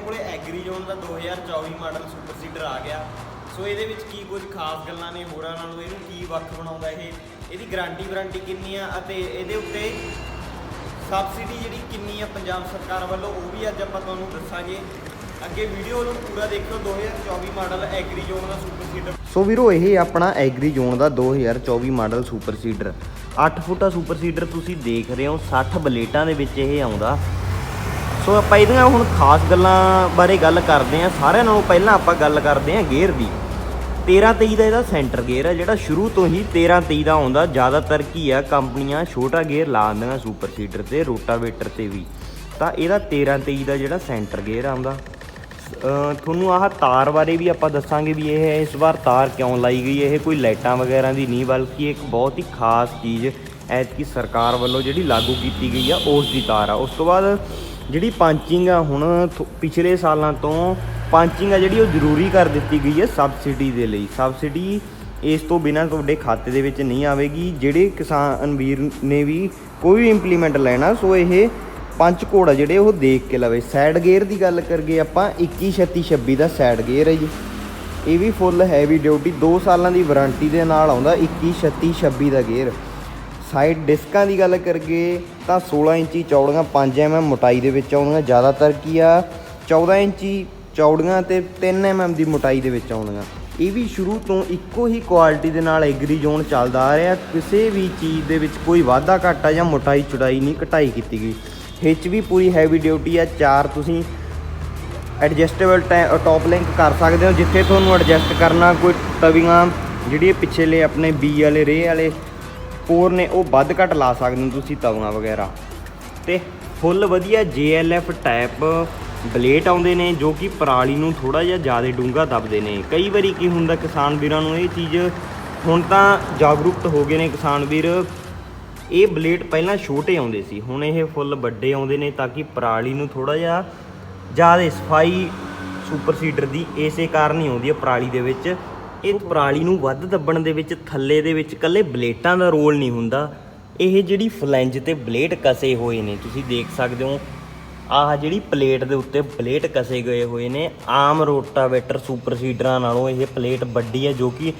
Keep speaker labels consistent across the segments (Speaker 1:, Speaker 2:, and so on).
Speaker 1: ਆਪਣੇ ਕੋਲੇ ਐਗਰੀ ਦਾ 2024 ਮਾਡਲ ਸੁਪਰ ਸੀਡਰ ਆ ਗਿਆ। ਸੋ ਇਹਦੇ ਵਿੱਚ ਕੀ ਕੁਝ ਖਾਸ ਗੱਲਾਂ ਨੇ ਹੋਰਾਂ ਨਾਲੋਂ? ਇਹਨੂੰ ਕੀ ਵੱਖ ਬਣਾਉਂਦਾ ਇਹ? ਇਹਦੀ ਗਾਰੰਟੀ ਵਾਰੰਟੀ ਕਿੰਨੀ ਆ? ਅਤੇ ਇਹਦੇ ਉੱਤੇ ਸਬਸਿਡੀ ਜਿਹੜੀ ਕਿੰਨੀ ਆ ਪੰਜਾਬ ਸਰਕਾਰ ਵੱਲੋਂ, ਉਹ ਵੀ ਅੱਜ ਆਪਾਂ ਤੁਹਾਨੂੰ ਦੱਸਾਂਗੇ। ਅੱਗੇ ਵੀਡੀਓ ਨੂੰ ਪੂਰਾ ਦੇਖਿਓ। 2024 ਮਾਡਲ ਐਗਰੀ ਜ਼ੋਨ ਦਾ ਸੁਪਰ ਸੀਡਰ
Speaker 2: ਸੋ ਵੀਰੋ, ਇਹ ਆਪਣਾ ਐਗਰੀ ਜ਼ੋਨ ਦਾ 2024 ਮਾਡਲ ਸੁਪਰ ਸੀਡਰ 8 ਫੁੱਟਾ ਸੁਪਰ ਸੀਡਰ ਤੁਸੀਂ ਦੇਖ ਰਹੇ ਹੋ। 60 ਬਲੇਟਾਂ ਦੇ ਵਿੱਚ ਇਹ ਆਉਂਦਾ। ਸੋ ਆਪਾਂ ਇਹਦੀਆਂ ਹੁਣ ਖਾਸ ਗੱਲਾਂ ਬਾਰੇ ਗੱਲ ਕਰਦੇ ਹਾਂ। ਸਾਰਿਆਂ ਨਾਲੋਂ ਪਹਿਲਾਂ ਆਪਾਂ ਗੱਲ ਕਰਦੇ ਹਾਂ ਗੇਅਰ ਦੀ। 13 23 ਦਾ ਇਹਦਾ ਸੈਂਟਰ ਗੇਅਰ ਹੈ ਜਿਹੜਾ ਸ਼ੁਰੂ ਤੋਂ ਹੀ 13 23 ਦਾ ਆਉਂਦਾ। ਜ਼ਿਆਦਾਤਰ ਕੀ ਆ, ਕੰਪਨੀਆਂ ਛੋਟਾ ਗੇਅਰ ਲਾ ਦਿੰਦੀਆਂ ਸੁਪਰ ਸੀਡਰ ਤੇ, ਰੋਟਾਵੇਟਰ ਤੇ ਵੀ। ਤਾਂ ਇਹਦਾ 13 23 ਦਾ ਜਿਹੜਾ ਸੈਂਟਰ ਗੇਅਰ ਆਉਂਦਾ। ਤੁਹਾਨੂੰ ਆਹ ਤਾਰ ਬਾਰੇ ਵੀ ਆਪਾਂ ਦੱਸਾਂਗੇ ਵੀ ਇਹ ਇਸ ਵਾਰ ਤਾਰ ਕਿਉਂ ਲਾਈ ਗਈ ਇਹ ਕੋਈ ਲਾਈਟਾਂ ਵਗੈਰਾ ਦੀ ਨਹੀਂ, ਬਲਕਿ ਇੱਕ ਬਹੁਤ ਹੀ ਖਾਸ ਚੀਜ਼ ਐਤਕੀ ਸਰਕਾਰ ਵੱਲੋਂ ਜਿਹੜੀ ਲਾਗੂ ਕੀਤੀ ਗਈ ਆ, ਉਸ ਦੀ ਤਾਰ ਆ। ਉਸ ਤੋਂ ਬਾਅਦ ਜਿਹੜੀ ਪੰਚਿੰਗ ਆ ਹੁਣ ਥੋ- ਪਿਛਲੇ ਸਾਲਾਂ ਤੋਂ ਪੰਚਿੰਗ ਆ ਜਿਹੜੀ ਉਹ ਜ਼ਰੂਰੀ ਕਰ ਦਿੱਤੀ ਗਈ ਹੈ ਸਬਸਿਡੀ ਦੇ ਲਈ। ਸਬਸਿਡੀ ਇਸ ਤੋਂ ਬਿਨਾਂ ਤੁਹਾਡੇ ਖਾਤੇ ਦੇ ਵਿੱਚ ਨਹੀਂ ਆਵੇਗੀ। ਜਿਹੜੇ ਕਿਸਾਨ ਵੀਰ ਨੇ ਵੀ ਕੋਈ ਵੀ ਇੰਪਲੀਮੈਂਟ ਲੈਣਾ, ਸੋ ਇਹ ਪੰਜ ਘੋੜਾ ਜਿਹੜੇ ਉਹ ਦੇਖ ਕੇ ਲਵੇ। ਸਾਈਡ ਗੇਅਰ ਦੀ ਗੱਲ ਕਰਗੇ ਆਪਾਂ 21 36 26 ਦਾ ਸਾਈਡ ਗੇਅਰ ਹੈ ਜੀ। ਇਹ ਵੀ ਫੁੱਲ ਹੈਵੀ ਡਿਊਟੀ 2 ਸਾਲਾਂ ਦੀ ਵਾਰੰਟੀ ਦੇ ਨਾਲ ਆਉਂਦਾ 21 36 26 ਦਾ ਗੇਅਰ ਸਾਈਡ ਡਿਸਕਾਂ ਦੀ ਗੱਲ ਕਰਗੇ ਤਾਂ 16 ਇੰਚੀ ਚੌੜੀਆਂ 5 mm ਮੋਟਾਈ ਦੇ ਵਿੱਚ ਆਉਂਦੀਆਂ ਜ਼ਿਆਦਾਤਰ ਕੀ ਆ 14 ਇੰਚੀ ਚੌੜੀਆਂ ਤੇ 3 mm ਦੀ ਮੋਟਾਈ ਦੇ ਵਿੱਚ ਆਉਂਦੀਆਂ ਇਹ ਵੀ ਸ਼ੁਰੂ ਤੋਂ ਇੱਕੋ ਹੀ ਕੁਆਲਿਟੀ ਦੇ ਨਾਲ ਐਗਰੀ ਜ਼ੋਨ ਚੱਲਦਾ ਆ ਰਿਹਾ, ਕਿਸੇ ਵੀ ਚੀਜ਼ ਦੇ ਵਿੱਚ ਕੋਈ ਵਾਧਾ ਘਾਟਾ ਜਾਂ ਮੋਟਾਈ ਚੁੜਾਈ ਨਹੀਂ ਘਟਾਈ ਕੀਤੀ ਗਈ। ਹਿੱਚ ਵੀ ਪੂਰੀ ਹੈਵੀ ਡਿਊਟੀ ਆ, ਚਾਰ ਤੁਸੀਂ ਐਡਜਸਟੇਬਲ ਟੌਪ ਲਿੰਕ ਕਰ ਸਕਦੇ ਹੋ, ਜਿੱਥੇ ਤੁਹਾਨੂੰ ਐਡਜਸਟ ਕਰਨਾ, ਕੋਈ ਤਵੀਆਂ ਜਿਹੜੀ ਪਿੱਛੇ ਪਿਛਲੇ ਆਪਣੇ ਬੀ ਵਾਲੇ, ਰੇ ਵਾਲੇ ਕੋਰ ਨੇ ਉਹ ਵੱਧ ਘੱਟ ਲਾ ਸਕਦੇ ਹੋ ਤੁਸੀਂ ਤਵੀਆਂ ਵਗੈਰਾ। ਤੇ ਫੁੱਲ ਵਧੀਆ JLF ਟਾਈਪ ਬਲੇਟ ਆਉਂਦੇ ਨੇ, ਜੋ ਕਿ ਪਰਾਲੀ ਨੂੰ ਥੋੜਾ ਜਿਹਾ ਜ਼ਿਆਦਾ ਡੂੰਘਾ ਦੱਬਦੇ ਨੇ। ਕਈ ਵਾਰੀ ਕੀ ਹੁੰਦਾ, ਕਿਸਾਨ ਵੀਰਾਂ ਨੂੰ ਇਹ ਚੀਜ਼ ਹੁਣ ਤਾਂ ਜਾਗਰੂਕਤ ਹੋ ਗਏ ਨੇ। ਕਿਸਾਨ ਵੀਰ, ਇਹ ਬਲੇਡ ਪਹਿਲਾਂ ਛੋਟੇ ਆਉਂਦੇ ਸੀ, ਹੁਣ ਇਹ ਫੁੱਲ ਵੱਡੇ ਆਉਂਦੇ ਨੇ ਤਾਂ ਕਿ ਪਰਾਲੀ ਨੂੰ ਥੋੜਾ ਜਿਹਾ ਜ਼ਿਆਦਾ ਸਫ਼ਾਈ ਸੁਪਰ ਸੀਡਰ ਦੀ ਇਸੇ ਕਾਰਨ ਹੀ ਆਉਂਦੀ ਹੈ ਪਰਾਲੀ ਦੇ ਵਿੱਚ। ਇਹ ਪਰਾਲੀ ਨੂੰ ਵੱਧ ਦੱਬਣ ਦੇ ਵਿੱਚ, ਥੱਲੇ ਦੇ ਵਿੱਚ ਕੱਲੇ ਬਲੇਟਾਂ ਦਾ ਰੋਲ ਨਹੀਂ ਹੁੰਦਾ। ਇਹ ਜਿਹੜੀ ਫਲੈਂਜ ਤੇ ਬਲੇਡ ਕਸੇ ਹੋਏ ਨੇ, ਤੁਸੀਂ ਦੇਖ ਸਕਦੇ ਹੋ। ਆਹ ਜਿਹੜੀ ਪਲੇਟ ਦੇ ਉੱਤੇ ਬਲੇਟ ਕਸੇ ਗਏ ਹੋਏ ਨੇ। ਆਮ ਰੋਟਾਵੇਟਰ ਸੁਪਰ ਸੀਡਰਾਂ ਨਾਲੋਂ ਇਹ ਪਲੇਟ ਵੱਡੀ ਹੈ, ਜੋ ਕਿ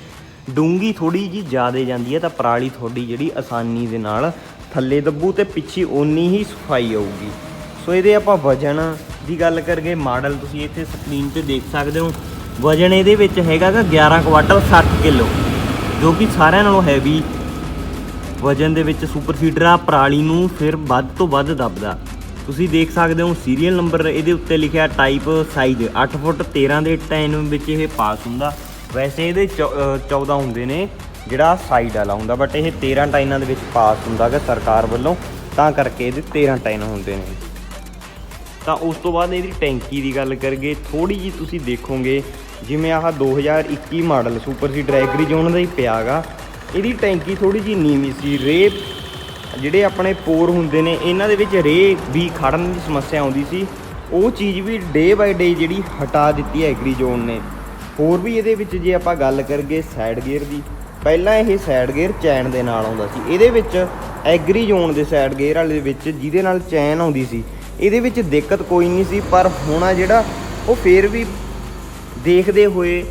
Speaker 2: ਡੂੰਗੀ ਥੋੜੀ ਜੀ ਜ਼ਿਆਦਾ ਜਾਂਦੀ ਹੈ, ਤਾਂ ਪਰਾਲੀ ਥੋੜੀ ਜਿਹੜੀ ਆਸਾਨੀ ਦੇ ਨਾਲ ਥੱਲੇ ਦੱਬੂ ਤੇ ਪਿੱਛੇ ਓਨੀ ਹੀ ਸਫ਼ਾਈ ਆਊਗੀ। ਸੋ ਇਹਦੇ ਆਪਾਂ ਵਜਨ ਦੀ ਗੱਲ ਕਰਗੇ ਮਾਡਲ ਤੁਸੀਂ ਇੱਥੇ ਸਕਰੀਨ ਤੇ ਦੇਖ ਸਕਦੇ ਹੋ। ਵਜਨ ਇਹਦੇ ਵਿੱਚ ਹੈਗਾ ਗਾ 11 ਕੁਆਟਲ 60 ਕਿਲੋ, ਜੋ ਕਿ ਸਾਰਿਆਂ ਨਾਲੋਂ ਹੈਵੀ ਵਜਨ ਦੇ ਵਿੱਚ ਸੁਪਰ ਸੀਡਰ ਆ, ਪਰਾਲੀ ਨੂੰ ਫਿਰ ਵੱਧ ਤੋਂ ਵੱਧ ਦੱਬਦਾ। ਤੁਸੀਂ ਦੇਖ ਸਕਦੇ ਹੋ ਸੀਰੀਅਲ ਨੰਬਰ ਇਹਦੇ ਉੱਤੇ ਲਿਖਿਆ ਟਾਈਪ ਸਾਈਜ਼ 8 ਫੁੱਟ 13 ਦੇ ਟਾਈਮ ਵਿੱਚ ਇਹ ਪਾਸ ਹੁੰਦਾ। ਵੈਸੇ ਇਹਦੇ ਚੌ- 14 ਹੁੰਦੇ ਨੇ ਜਿਹੜਾ ਸਾਈਡ ਵਾਲਾ ਹੁੰਦਾ ਬਟ ਇਹ 13 ਟਾਈਨਾਂ ਦੇ ਵਿੱਚ ਪਾਸ ਹੁੰਦਾ ਗਾ ਸਰਕਾਰ ਵੱਲੋਂ, ਤਾਂ ਕਰਕੇ ਇਹਦੇ 13 ਟਾਈਨ ਹੁੰਦੇ ਨੇ। ਤਾਂ ਉਸ ਤੋਂ ਬਾਅਦ ਇਹਦੀ ਟੈਂਕੀ ਦੀ ਗੱਲ ਕਰਗੇ ਥੋੜੀ ਜੀ ਤੁਸੀਂ ਦੇਖੋਗੇ, ਜਿਵੇਂ ਆਹ 2021 model super seeder agri zone ਦਾ ਹੀ ਪਿਆਗਾ ਇਹਦੀ ਟੈਂਕੀ ਥੋੜੀ ਜੀ ਨੀਵੀਂ ਸੀ ਰੇ ਜਿਹੜੇ ਆਪਣੇ ਪੋਰ ਹੁੰਦੇ ਨੇ, ਇਹਨਾਂ ਦੇ ਵਿੱਚ ਰੇ ਵੀ ਖੜਨ ਦੀ ਸਮੱਸਿਆ ਆਉਂਦੀ ਸੀ। ਉਹ ਚੀਜ਼ ਵੀ ਡੇ ਬਾਈ ਡੇ ਜਿਹੜੀ ਹਟਾ ਦਿੱਤੀ ਹੈ ਐਗਰੀ ਜ਼ੋਨ ਨੇ। ਹੋਰ ਵੀ ਇਹਦੇ ਵਿੱਚ ਜੇ ਆਪਾਂ ਗੱਲ ਕਰਗੇ ਸਾਈਡ ਗੇਅਰ ਦੀ, ਪਹਿਲਾਂ ਇਹ ਸਾਈਡ ਗੇਅਰ ਚੈਨ ਦੇ ਨਾਲ ਆਉਂਦਾ ਸੀ। ਇਹਦੇ ਵਿੱਚ ਐਗਰੀ ਜ਼ੋਨ ਦੇ ਸਾਈਡ ਗੇਅਰ ਵਾਲੇ ਦੇ ਵਿੱਚ ਜਿਹਦੇ ਨਾਲ ਚੈਨ ਆਉਂਦੀ ਸੀ ਇਹਦੇ ਵਿੱਚ ਦਿੱਕਤ ਕੋਈ ਨਹੀਂ ਸੀ, ਪਰ ਹੁਣ ਜਿਹੜਾ ਉਹ ਫੇਰ ਵੀ ਦੇਖਦੇ ਹੋਏ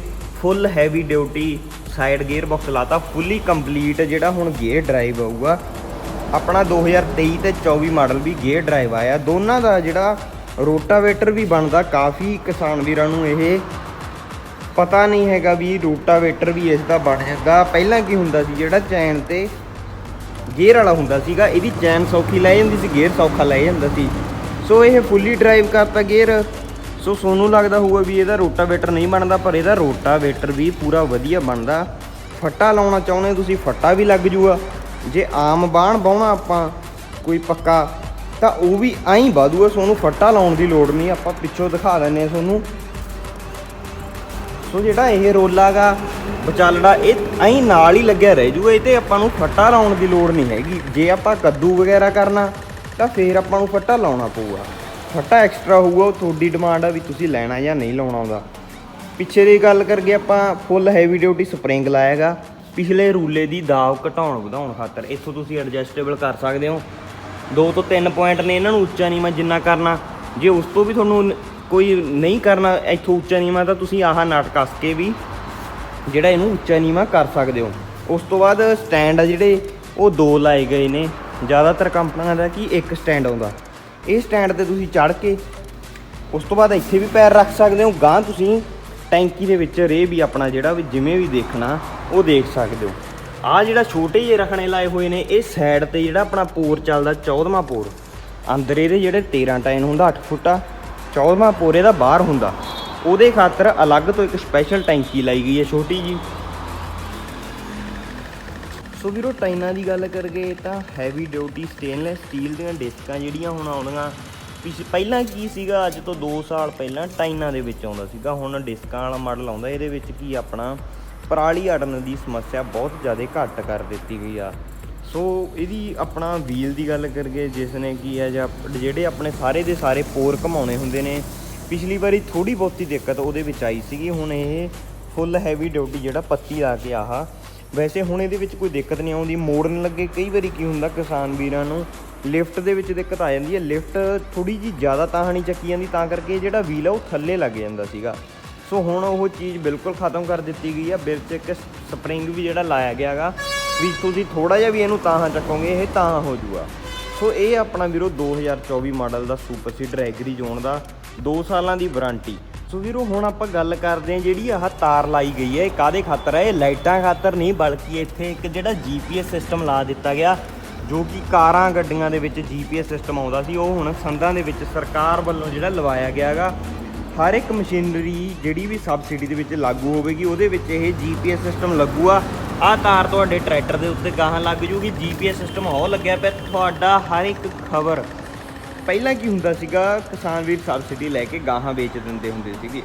Speaker 2: full heavy duty side gear box ਲਾਤਾ ਫੁੱਲੀ ਕੰਪਲੀਟ ਜਿਹੜਾ ਹੁਣ ਗੇਅਰ ਡਰਾਈਵ ਆਊਗਾ। ਆਪਣਾ 2023 ਤੇ 24 ਮਾਡਲ ਵੀ ਗੇਅਰ ਡਰਾਈਵ ਆਇਆ। ਦੋਨਾਂ ਦਾ ਜਿਹੜਾ ਰੋਟਾਵੇਟਰ ਵੀ ਬਣਦਾ, ਕਾਫੀ ਕਿਸਾਨ ਵੀਰਾਂ ਨੂੰ ਇਹ ਪਤਾ ਨਹੀਂ ਹੈਗਾ ਵੀ ਰੋਟਾਵੇਟਰ ਵੀ ਇਸ ਦਾ ਬਣ ਜਾਂਦਾ। ਪਹਿਲਾਂ ਕੀ ਹੁੰਦਾ ਸੀ, ਜਿਹੜਾ ਚੈਨ ਤੇ ਗੇਅਰ ਵਾਲਾ ਹੁੰਦਾ ਸੀਗਾ, ਇਹਦੀ ਚੈਨ ਸੌਖੀ ਲੈ ਜਾਂਦੀ ਸੀ ਗੇਅਰ ਸੌਖਾ ਲੈ ਜਾਂਦਾ ਸੀ। ਸੋ ਇਹ ਫੁੱਲੀ ਡਰਾਈਵ ਕਰਤਾ ਗੇਅਰ। ਸੋ ਸੋਨੂੰ ਲੱਗਦਾ ਹੋਊਗਾ ਵੀ ਇਹਦਾ ਰੋਟਾਵੇਟਰ ਨਹੀਂ ਬਣਦਾ, ਪਰ ਇਹਦਾ ਰੋਟਾਵੇਟਰ ਵੀ ਪੂਰਾ ਵਧੀਆ ਬਣਦਾ। ਫੱਟਾ ਲਾਉਣਾ ਚਾਹੁੰਦੇ ਤੁਸੀਂ, ਫੱਟਾ ਵੀ ਲੱਗ ਜੂਗਾ। ਜੇ ਆਮ ਬਾਣ ਬਾਉਣਾ ਆਪਾਂ, ਕੋਈ ਪੱਕਾ, ਤਾਂ ਉਹ ਵੀ ਐਂ ਵਾਧੂਗਾ ਸੋਨੂੰ ਫੱਟਾ ਲਾਉਣ ਦੀ ਲੋੜ ਨਹੀਂ, ਆਪਾਂ ਪਿੱਛੋਂ ਦਿਖਾ ਦਿੰਨੇ ਆ ਸੋਨੂੰ। ਸੋ ਜਿਹੜਾ ਇਹ ਰੋਲਾਗਾ ਵਿਚਾਲੜਾ, ਇਹ ਐਂ ਨਾਲ ਹੀ ਲੱਗਿਆ ਰਹਿ ਜੂਗਾ। ਇਹ ਤੇ ਆਪਾਂ ਨੂੰ ਫੱਟਾ ਲਾਉਣ ਦੀ ਲੋੜ ਨਹੀਂ ਹੈਗੀ। ਜੇ ਆਪਾਂ ਕੱਦੂ ਵਗੈਰਾ ਕਰਨਾ ਤਾਂ ਫੇਰ ਆਪਾਂ ਨੂੰ ਫੱਟਾ ਲਾਉਣਾ ਪਊਗਾ। ਫੱਟਾ ਐਕਸਟਰਾ ਹੋਊਗਾ, ਉਹ ਤੁਹਾਡੀ ਡਿਮਾਂਡ ਆ ਵੀ ਤੁਸੀਂ ਲੈਣਾ ਜਾਂ ਨਹੀਂ ਲਾਉਣਾ ਉਹਦਾ ਪਿੱਛੇ ਦੀ ਗੱਲ ਕਰਕੇ ਆਪਾਂ ਫੁੱਲ ਹੈਵੀ ਡਿਊਟੀ ਸਪਰਿੰਗ ਲਾਇਆਗਾ। ਪਿਛਲੇ ਰੂਲੇ ਦੀ ਦਾਵ ਘਟਾਉਣ ਵਧਾਉਣ ਖਾਤਰ ਇੱਥੋਂ ਤੁਸੀਂ ਐਡਜਸਟੇਬਲ ਕਰ ਸਕਦੇ ਹੋ। ਦੋ ਤੋਂ ਤਿੰਨ ਪੁਆਇੰਟ ਨੇ, ਇਹਨਾਂ ਨੂੰ ਉੱਚਾ ਨੀਵਾਂ ਜਿੰਨਾ ਕਰਨਾ। ਜੇ ਉਸ ਤੋਂ ਵੀ ਤੁਹਾਨੂੰ ਕੋਈ ਨਹੀਂ ਕਰਨਾ ਇੱਥੋਂ ਉੱਚਾ ਨੀਵਾਂ, ਤਾਂ ਤੁਸੀਂ ਆਹ ਨਟ ਕੱਸ ਕੇ ਵੀ ਜਿਹੜਾ ਇਹਨੂੰ ਉੱਚਾ ਨੀਵਾਂ ਕਰ ਸਕਦੇ ਹੋ। ਉਸ ਤੋਂ ਬਾਅਦ ਸਟੈਂਡ ਆ ਜਿਹੜੇ, ਉਹ ਦੋ ਲਾਏ ਗਏ ਨੇ। ਜ਼ਿਆਦਾਤਰ ਕੰਪਨੀਆਂ ਦਾ ਕਿ ਇੱਕ ਸਟੈਂਡ ਆਉਂਦਾ। ਇਹ ਸਟੈਂਡ ਤੇ ਤੁਸੀਂ ਚੜ੍ਹ ਕੇ ਉਸ ਤੋਂ ਬਾਅਦ ਇੱਥੇ ਵੀ ਪੈਰ ਰੱਖ ਸਕਦੇ ਹੋ ਗਾਂ ਤੁਸੀਂ ਟੈਂਕੀ ਦੇ ਵਿੱਚ ਰੇ ਵੀ ਆਪਣਾ ਜਿਹੜਾ ਵੀ ਜਿਵੇਂ ਵੀ ਦੇਖਣਾ, ਉਹ ਦੇਖ ਸਕਦੇ ਹੋ। ਆ ਜਿਹੜਾ ਛੋਟੇ ਜਿਹੇ ਰੱਖਣੇ ਲਾਏ ਹੋਏ ਨੇ, ਇਹ ਸਾਈਡ ਤੇ ਜਿਹੜਾ ਆਪਣਾ ਪੋਰ ਚੱਲਦਾ 14ਵਾਂ ਪੋਰ। ਅੰਦਰ ਇਹਦੇ ਜਿਹੜੇ 13 ਟਾਈਨ ਹੁੰਦਾ 8 ਆ 14ਵਾਂ ਪੋਰ ਇਹਦਾ ਬਾਹਰ ਹੁੰਦਾ। ਉਹਦੇ ਖਾਤਰ ਅਲੱਗ ਤੋਂ ਇੱਕ ਸਪੈਸ਼ਲ ਟੈਂਕੀ ਲਾਈ ਗਈ ਹੈ, ਛੋਟੀ ਜੀ ਸੋ ਵੀਰੋ, ਟਾਈਨਾਂ ਦੀ ਗੱਲ ਕਰਗੇ ਤਾਂ ਹੈਵੀ ਡਿਊਟੀ ਸਟੇਨਲੈਸ ਸਟੀਲ ਦੀਆਂ ਡਿਸਕਾਂ ਜਿਹੜੀਆਂ ਹੁਣ ਆਉਂਦੀਆਂ ਪਿਛ, ਪਹਿਲਾਂ ਕੀ ਸੀਗਾ, ਅੱਜ ਤੋਂ 2 ਸਾਲ ਪਹਿਲਾਂ ਟਾਈਨਾਂ ਦੇ ਵਿੱਚ ਆਉਂਦਾ ਸੀਗਾ। ਹੁਣ ਡਿਸਕਾਂ ਵਾਲਾ ਮਾਡਲ ਆਉਂਦਾ, ਇਹਦੇ ਵਿੱਚ ਕੀ ਆਪਣਾ ਪਰਾਲੀ ਅੜਨ ਦੀ ਸਮੱਸਿਆ ਬਹੁਤ ਜ਼ਿਆਦਾ ਘੱਟ ਕਰ ਦਿੱਤੀ ਗਈ ਆ। ਸੋ ਇਹਦੀ ਆਪਣਾ ਵੀਲ ਦੀ ਗੱਲ ਕਰਗੇ ਜਿਸ ਨੇ ਕੀ ਹੈ, ਜਾਂ ਜਿਹੜੇ ਆਪਣੇ ਸਾਰੇ ਦੇ ਸਾਰੇ ਪੋਰ ਘਮਾਉਣੇ ਹੁੰਦੇ ਨੇ, ਪਿਛਲੀ ਵਾਰੀ ਥੋੜੀ ਬਹੁਤੀ ਦਿੱਕਤ ਉਹਦੇ ਵਿੱਚ ਆਈ ਸੀਗੀ। ਹੁਣ ਇਹ ਫੁੱਲ ਹੈਵੀ ਡਿਊਟੀ ਜਿਹੜਾ ਪੱਤੀ ਲਾ ਕੇ ਆਹਾ ਵੈਸੇ ਹੁਣ ਇਹਦੇ ਵਿੱਚ ਕੋਈ ਦਿੱਕਤ ਨਹੀਂ ਆਉਂਦੀ ਮੋੜਨ ਲੱਗੇ। ਕਈ ਵਾਰੀ ਕੀ ਹੁੰਦਾ, ਕਿਸਾਨ ਵੀਰਾਂ ਨੂੰ ਲਿਫਟ ਦੇ ਵਿੱਚ ਦਿੱਕਤ ਆ ਜਾਂਦੀ ਹੈ। ਲਿਫਟ ਥੋੜੀ ਜੀ ਜ਼ਿਆਦਾ ਤਾਹਣੀ ਚੱਕੀ ਜਾਂਦੀ, ਤਾਂ ਕਰਕੇ ਇਹ ਜਿਹੜਾ ਵੀਲ ਆ ਉਹ ਥੱਲੇ ਲੱਗ ਜਾਂਦਾ ਸੀਗਾ। ਸੋ ਹੁਣ ਉਹ ਚੀਜ਼ ਬਿਲਕੁਲ ਖਤਮ ਕਰ ਦਿੱਤੀ ਗਈ ਆ। ਵਿੱਚ ਇੱਕ ਸਪਰਿੰਗ ਵੀ ਜਿਹੜਾ ਲਾਇਆ ਗਿਆ ਹੈਗਾ ਵੀ ਤੁਸੀਂ ਥੋੜਾ ਜਿਹਾ ਵੀ ਇਹਨੂੰ ਤਾਹਾਂ ਚੱਕੋਗੇ, ਇਹ ਤਾਂ ਹੋ ਜੂਗਾ। ਸੋ ਇਹ ਆਪਣਾ ਵੀਰੋ 2024 ਮਾਡਲ ਦਾ ਸੁਪਰ ਸੀਡਰ ਐਗਰੀ ਜ਼ੋਨ ਦਾ 2 ਸਾਲਾਂ ਦੀ ਵਾਰੰਟੀ। ਸੋ ਵੀਰੋ, ਹੁਣ ਆਪਾਂ ਗੱਲ ਕਰਦੇ ਹਾਂ ਜਿਹੜੀ ਆਹ ਤਾਰ ਲਾਈ ਗਈ ਹੈ। ਇਹ ਕਾਦੇ ਖਾਤਰ ਹੈ, ਇਹ ਲਾਈਟਾਂ ਖਾਤਰ ਨਹੀਂ, ਬਲਕਿ ਇੱਥੇ ਇੱਕ ਜਿਹੜਾ ਜੀਪੀਐਸ ਸਿਸਟਮ ਲਾ ਦਿੱਤਾ ਗਿਆ, ਜੋ ਕਿ ਕਾਰਾਂ ਗੱਡੀਆਂ ਦੇ ਵਿੱਚ ਜੀਪੀਐਸ ਸਿਸਟਮ ਆਉਂਦਾ ਸੀ। ਉਹ ਹੁਣ ਸੰਦਾਂ ਦੇ ਵਿੱਚ ਸਰਕਾਰ ਵੱਲੋਂ ਜਿਹੜਾ ਲਵਾਇਆ ਗਿਆ ਹੈਗਾ, ਹਰ ਇੱਕ ਮਸ਼ੀਨਰੀ ਜਿਹੜੀ ਵੀ ਸਬਸਿਡੀ ਦੇ ਵਿੱਚ ਲਾਗੂ ਹੋਵੇਗੀ, ਉਹਦੇ ਵਿੱਚ ਇਹ ਜੀਪੀਐਸ ਸਿਸਟਮ ਲੱਗੂਗਾ ਆਹ ਤਾਰ ਤੁਹਾਡੇ ਟਰੈਕਟਰ ਦੇ ਉੱਤੇ ਗਾਹਾਂ ਲੱਗ ਜੂਗੀ। ਜੀਪੀਐਸ ਸਿਸਟਮ ਹੋ ਲੱਗਿਆ ਪਿਆ। ਤੁਹਾਡਾ ਹਰ ਇੱਕ ਖਬਰ ਪਹਿਲਾਂ ਕੀ ਹੁੰਦਾ ਸੀਗਾ, ਕਿਸਾਨ ਵੀਰ ਸਬਸਿਡੀ ਲੈ ਕੇ ਗਾਹਾਂ ਵੇਚ ਦਿੰਦੇ ਹੁੰਦੇ ਸੀਗੇ।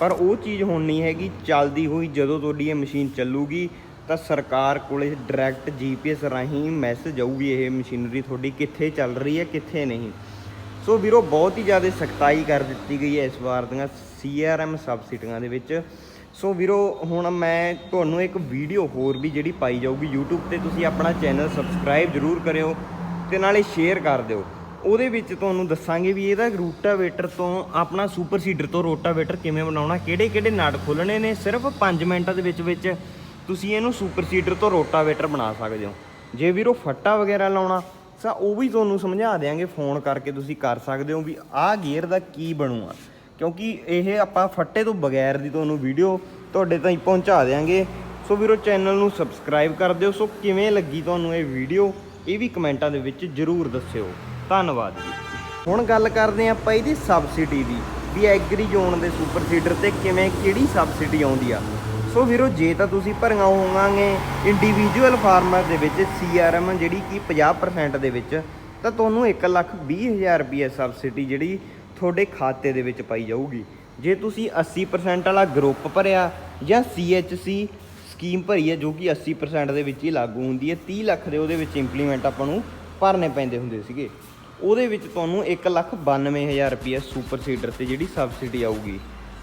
Speaker 2: ਪਰ ਉਹ ਚੀਜ਼ ਹੁਣ ਨਹੀਂ ਹੈਗੀ, ਚੱਲਦੀ ਹੋਈ ਜਦੋਂ ਤੁਹਾਡੀ ਇਹ ਮਸ਼ੀਨ ਚੱਲੂਗੀ, ਤਾਂ ਸਰਕਾਰ ਕੋਲੇ ਡਾਇਰੈਕਟ ਜੀਪੀਐਸ ਰਾਹੀਂ ਮੈਸੇਜ ਆਊਗੀ, ਇਹ ਮਸ਼ੀਨਰੀ ਤੁਹਾਡੀ ਕਿੱਥੇ ਚੱਲ ਰਹੀ ਹੈ, ਕਿੱਥੇ ਨਹੀਂ। ਸੋ ਵੀਰੋ, ਬਹੁਤ ਹੀ ਜ਼ਿਆਦਾ ਸਖਤਾਈ ਕਰ ਦਿੱਤੀ ਗਈ ਹੈ ਇਸ ਵਾਰ ਦੀਆਂ ਸੀਆਰਐਮ ਸਬਸਿਡੀਆਂ ਦੇ ਵਿੱਚ। ਸੋ ਵੀਰੋ, ਹੁਣ ਮੈਂ ਤੁਹਾਨੂੰ ਇੱਕ ਵੀਡੀਓ ਹੋਰ ਵੀ ਜਿਹੜੀ ਪਾਈ ਜਾਊਗੀ YouTube ਤੇ, ਤੁਸੀਂ ਆਪਣਾ ਚੈਨਲ ਸਬਸਕ੍ਰਾਈਬ ਜ਼ਰੂਰ ਕਰਿਓ ਤੇ ਨਾਲੇ ਸ਼ੇਅਰ ਕਰ ਦਿਓ। ਉਹਦੇ ਵਿੱਚ ਤੁਹਾਨੂੰ ਦੱਸਾਂਗੇ ਵੀ ਇਹਦਾ ਰੂਟਾਵੇਟਰ ਤੋਂ ਆਪਣਾ ਸੁਪਰ ਸੀਡਰ ਤੋਂ ਰੋਟਾਵੇਟਰ ਕਿਵੇਂ ਬਣਾਉਣਾ ਕਿਹੜੇ ਕਿਹੜੇ ਨਟ ਖੋਲਣੇ ਨੇ, ਸਿਰਫ 5 ਮਿੰਟਾਂ ਦੇ ਵਿੱਚ ਵਿੱਚ ਤੁਸੀਂ ਇਹਨੂੰ ਸੁਪਰ ਸੀਡਰ ਤੋਂ ਰੋਟਾਵੇਟਰ ਬਣਾ ਸਕਦੇ ਹੋ। ਜੇ ਵੀਰੋ ਫੱਟਾ ਵਗੈਰਾ ਲਾਉਣਾ, ਤਾਂ ਉਹ ਵੀ ਤੁਹਾਨੂੰ ਸਮਝਾ ਦਿਆਂਗੇ, ਫੋਨ ਕਰਕੇ ਤੁਸੀਂ ਕਰ ਸਕਦੇ ਹੋ ਵੀ ਆਹ ਗੇਅਰ ਦਾ ਕੀ ਬਣੂਆ ਕਿਉਂਕਿ ਇਹ ਆਪਾਂ ਫੱਟੇ ਤੋਂ ਬਗੈਰ ਦੀ ਤੁਹਾਨੂੰ ਵੀਡੀਓ ਤੁਹਾਡੇ ਤਾਈਂ ਪਹੁੰਚਾ ਦਿਆਂਗੇ। ਸੋ ਵੀਰੋ ਚੈਨਲ ਨੂੰ ਸਬਸਕ੍ਰਾਈਬ ਕਰ ਦਿਓ। ਸੋ ਕਿਵੇਂ ਲੱਗੀ ਤੁਹਾਨੂੰ ਇਹ ਵੀਡੀਓ, ਇਹ ਵੀ ਕਮੈਂਟਾਂ ਦੇ ਵਿੱਚ ਜਰੂਰ ਦੱਸਿਓ। ਧੰਨਵਾਦ ਜੀ। ਹੁਣ ਗੱਲ ਕਰਦੇ ਹਾਂ ਆਪਾਂ ਇਹਦੀ ਸਬਸਿਡੀ ਦੀ, ਵੀ ਐਗਰੀ ਜ਼ੋਨ ਦੇ ਸੁਪਰ ਸੀਡਰ ਤੇ ਕਿਵੇਂ ਕਿਹੜੀ ਸਬਸਿਡੀ ਆਉਂਦੀ ਆ। ਸੋ ਵੀਰੋ, ਜੇ ਤਾਂ ਤੁਸੀਂ ਭਰੀਆਂ ਹੋਵਾਂਗੇ ਇੰਡੀਵਿਜੂਅਲ ਫਾਰਮਰ ਦੇ ਵਿੱਚ ਸੀਆਰਐਮ ਜਿਹੜੀ ਕਿ 50% ਦੇ ਵਿੱਚ, ਤਾਂ ਤੁਹਾਨੂੰ 1 ਲੱਖ 20 ਹਜ਼ਾਰ ਰੁਪਏ ਸਬਸਿਡੀ ਜਿਹੜੀ ਤੁਹਾਡੇ ਖਾਤੇ ਦੇ ਵਿੱਚ ਪਾਈ ਜਾਊਗੀ। ਜੇ ਤੁਸੀਂ 80% ਵਾਲਾ ਗਰੁੱਪ ਭਰਿਆ ਜਾਂ ਸੀਐਚਸੀ ਸਕੀਮ ਭਰੀ ਹੈ ਜੋ ਕਿ 80% ਦੇ ਵਿੱਚ ਹੀ ਲਾਗੂ ਹੁੰਦੀ ਹੈ 30 ਲੱਖ ਦੇ ਉਹਦੇ ਵਿੱਚ ਇੰਪਲੀਮੈਂਟ ਆਪਾਂ ਨੂੰ ਭਰਨੇ ਪੈਂਦੇ ਹੁੰਦੇ ਸੀਗੇ। ਉਹਦੇ ਵਿੱਚ ਤੁਹਾਨੂੰ 192000 ਰੁਪਏ ਸੁਪਰ ਸੀਡਰ ਤੇ ਜਿਹੜੀ ਸਬਸਿਡੀ ਆਊਗੀ।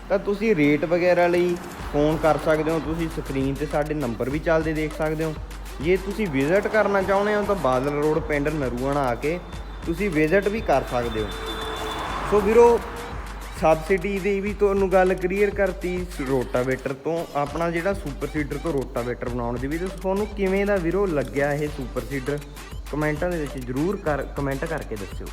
Speaker 2: ਤਾਂ ਤੁਸੀਂ ਰੇਟ ਵਗੈਰਾ ਲਈ ਫੋਨ ਕਰ ਸਕਦੇ ਹੋ, ਤੁਸੀਂ ਸਕਰੀਨ ਤੇ ਸਾਡੇ ਨੰਬਰ ਵੀ ਚੱਲਦੇ ਦੇਖ ਸਕਦੇ ਹੋ। ਜੇ ਤੁਸੀਂ ਵਿਜ਼ਿਟ ਕਰਨਾ ਚਾਹੁੰਦੇ ਹੋ ਤਾਂ ਬਾਦਲ ਰੋਡ ਪਿੰਡ ਨਰੂਆਣਾ ਆ ਕੇ ਤੁਸੀਂ ਵਿਜ਼ਿਟ ਵੀ ਕਰ ਸਕਦੇ ਹੋ। ਸੋ ਵੀਰੋ ਸਬਸਿਡੀ ਦੀ ਵੀ ਤੁਹਾਨੂੰ ਗੱਲ ਕਲੀਅਰ ਕਰਤੀ ਰੋਟਾਵੇਟਰ ਤੋਂ। ਆਪਣਾ ਜਿਹੜਾ ਸੁਪਰ ਸੀਡਰ ਤੋਂ ਰੋਟਾਵੇਟਰ ਬਣਾਉਣ ਦੀ ਵੀ ਤੇ ਤੁਹਾਨੂੰ ਕਿਵੇਂ ਦਾ ਵੀਰੋ ਲੱਗਿਆ ਇਹ ਸੁਪਰ ਸੀਡਰ ਕਮੈਂਟਾਂ ਦੇ ਵਿੱਚ ਜਰੂਰ ਕਰ ਕਮੈਂਟ ਕਰਕੇ ਦੱਸਿਓ।